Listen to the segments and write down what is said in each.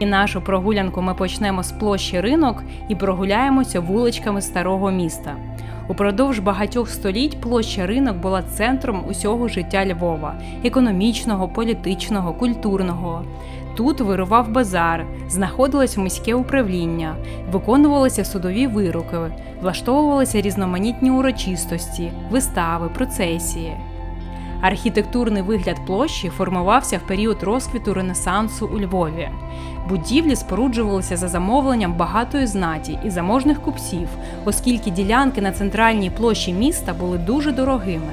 І нашу прогулянку ми почнемо з площі ринок і прогуляємося вуличками старого міста. Упродовж багатьох століть площа ринок була центром усього життя Львова економічного, політичного, культурного. Тут вирував базар, знаходилось міське управління, виконувалися судові вироки, влаштовувалися різноманітні урочистості, вистави, процесії. Архітектурний вигляд площі формувався в період розквіту Ренесансу у Львові. Будівлі споруджувалися за замовленням багатої знаті і заможних купців, оскільки ділянки на центральній площі міста були дуже дорогими.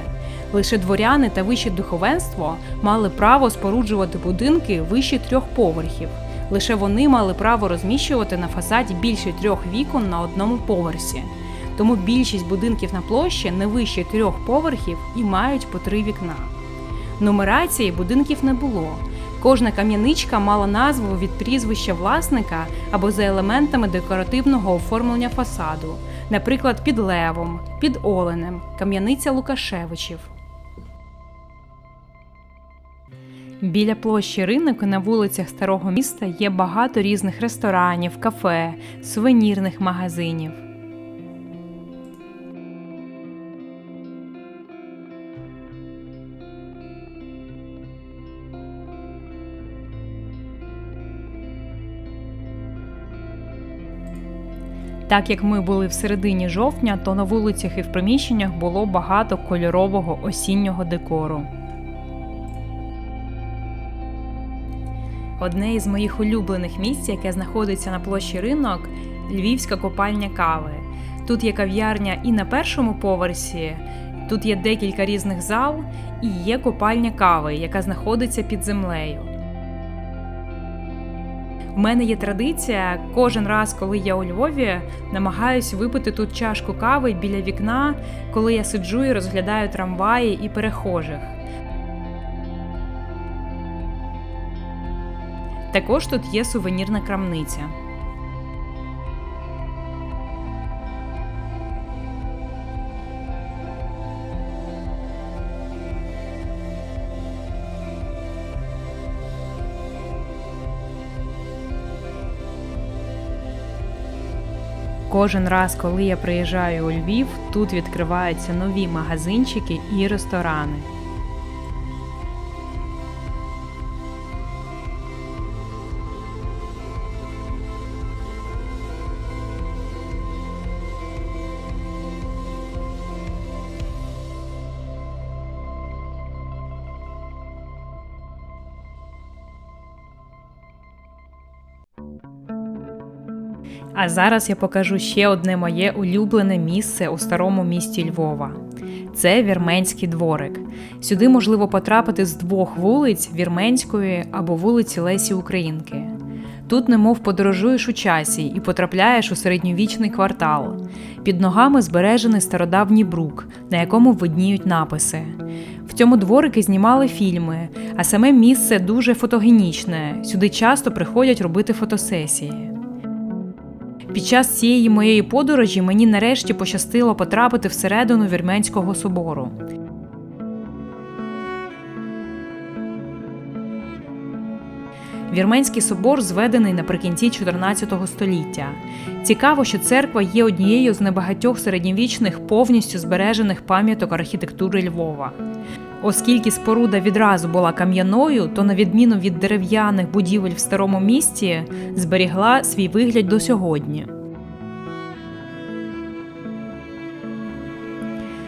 Лише дворяни та вище духовенство мали право споруджувати будинки вище трьох поверхів. Лише вони мали право розміщувати на фасаді більше трьох вікон на одному поверсі. Тому більшість будинків на площі не вище трьох поверхів і мають по три вікна. Нумерації будинків не було. Кожна кам'яничка мала назву від прізвища власника або за елементами декоративного оформлення фасаду, наприклад, під левом, під оленем, кам'яниця Лукашевичів. Біля площі ринок на вулицях старого міста є багато різних ресторанів, кафе, сувенірних магазинів. Так як ми були в середині жовтня, то на вулицях і в приміщеннях було багато кольорового осіннього декору. Одне із моїх улюблених місць, яке знаходиться на площі ринок львівська копальня кави. Тут є кав'ярня і на першому поверсі, тут є декілька різних зал, і є копальня кави, яка знаходиться під землею. У мене є традиція кожен раз, коли я у Львові, намагаюсь випити тут чашку кави біля вікна, коли я сиджу і розглядаю трамваї і перехожих. Також тут є сувенірна крамниця. Кожен раз, коли я приїжджаю у Львів, тут відкриваються нові магазинчики і ресторани. А зараз я покажу ще одне моє улюблене місце у старому місті Львова. Це Вірменський дворик. Сюди можливо потрапити з двох вулиць Вірменської або вулиці Лесі Українки. Тут, немов подорожуєш у часі і потрапляєш у середньовічний квартал. Під ногами збережений стародавній брук, на якому видніють написи. В цьому дворики знімали фільми, а саме місце дуже фотогенічне. Сюди часто приходять робити фотосесії. Під час цієї моєї подорожі мені нарешті пощастило потрапити всередину Вірменського собору. Вірменський собор зведений наприкінці 14 століття. Цікаво, що церква є однією з небагатьох середньовічних повністю збережених пам'яток архітектури Львова. Оскільки споруда відразу була кам'яною, то, на відміну від дерев'яних будівель в старому місті, зберігла свій вигляд до сьогодні.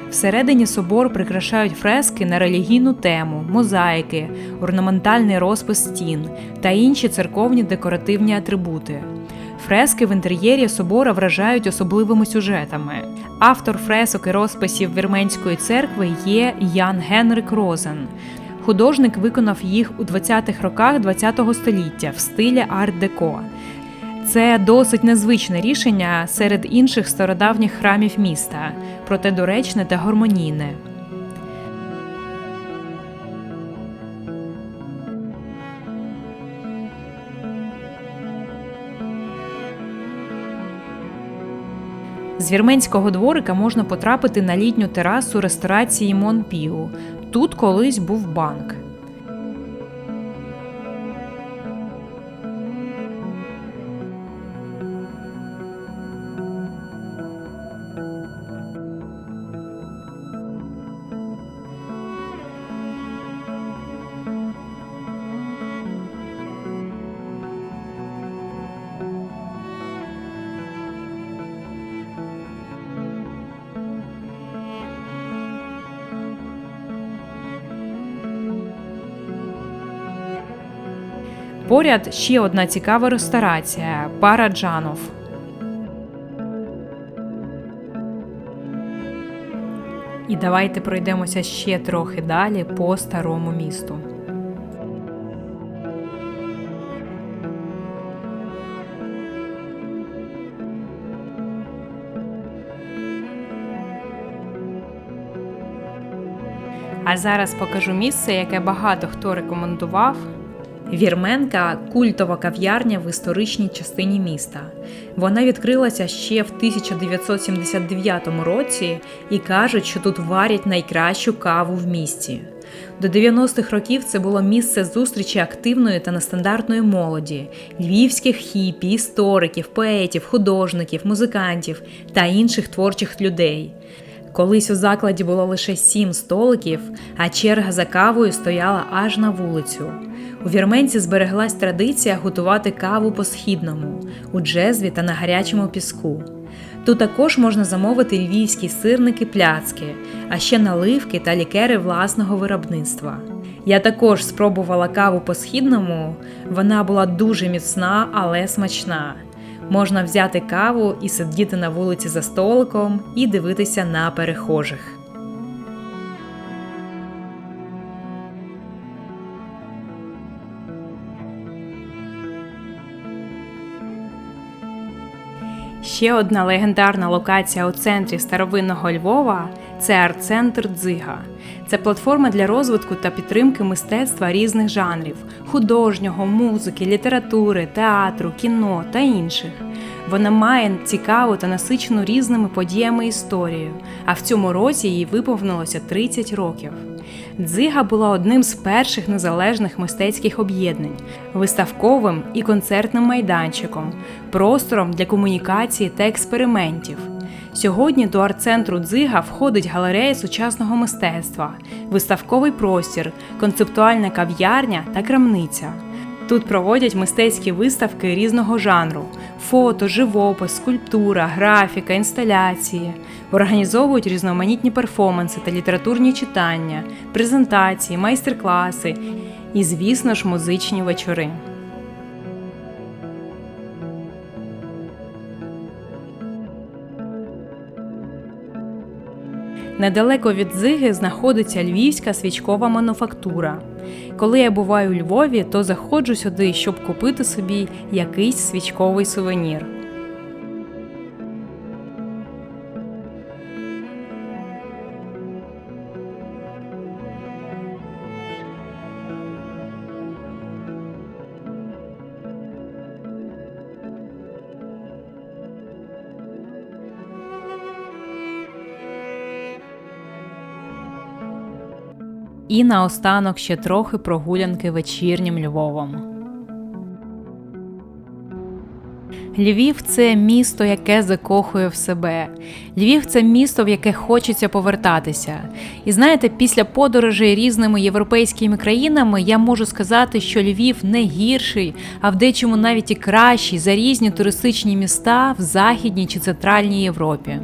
Всередині собор прикрашають фрески на релігійну тему, мозаїки, орнаментальний розпис стін та інші церковні декоративні атрибути. Фрески в інтер'єрі собора вражають особливими сюжетами. Автор фресок і розписів Вірменської церкви є Ян Генрик Розен. Художник виконав їх у 20-х роках ХХ століття в стилі арт-деко. Це досить незвичне рішення серед інших стародавніх храмів міста, проте доречне та гармонійне. З вірменського дворика можна потрапити на літню терасу ресторації Монпіу. Тут колись був банк. Поряд ще одна цікава ресторація Параджанов. І давайте пройдемося ще трохи далі по старому місту. А зараз покажу місце, яке багато хто рекомендував. Вірменка культова кав'ярня в історичній частині міста. Вона відкрилася ще в 1979 році і кажуть, що тут варять найкращу каву в місті. До 90-х років це було місце зустрічі активної та нестандартної молоді, львівських хіпі, істориків, поетів, художників, музикантів та інших творчих людей. Колись у закладі було лише сім столиків, а черга за кавою стояла аж на вулицю. У вірменці збереглась традиція готувати каву по східному, у джезві та на гарячому піску. Тут також можна замовити львівські сирники пляцки, а ще наливки та лікери власного виробництва. Я також спробувала каву по східному, вона була дуже міцна, але смачна. Можна взяти каву і сидіти на вулиці за столиком і дивитися на перехожих. Ще одна легендарна локація у центрі старовинного Львова це арт-центр Дзига. Це платформа для розвитку та підтримки мистецтва різних жанрів художнього, музики, літератури, театру, кіно та інших. Вона має цікаву та насичену різними подіями історію, а в цьому році їй виповнилося 30 років. Дзига була одним з перших незалежних мистецьких об'єднань, виставковим і концертним майданчиком, простором для комунікації та експериментів. Сьогодні до арт-центру Дзига входить галерея сучасного мистецтва, виставковий простір, концептуальна кав'ярня та крамниця. Тут проводять мистецькі виставки різного жанру: фото, живопис, скульптура, графіка, інсталяції, організовують різноманітні перформанси та літературні читання, презентації, майстер-класи і, звісно ж, музичні вечори. Недалеко від Зиги знаходиться львівська свічкова мануфактура. Коли я буваю у Львові, то заходжу сюди, щоб купити собі якийсь свічковий сувенір. І наостанок ще трохи прогулянки вечірнім Львовом. Львів це місто, яке закохує в себе. Львів це місто, в яке хочеться повертатися. І знаєте, після подорожей різними європейськими країнами я можу сказати, що Львів не гірший, а в дечому навіть і кращий за різні туристичні міста в Західній чи Центральній Європі.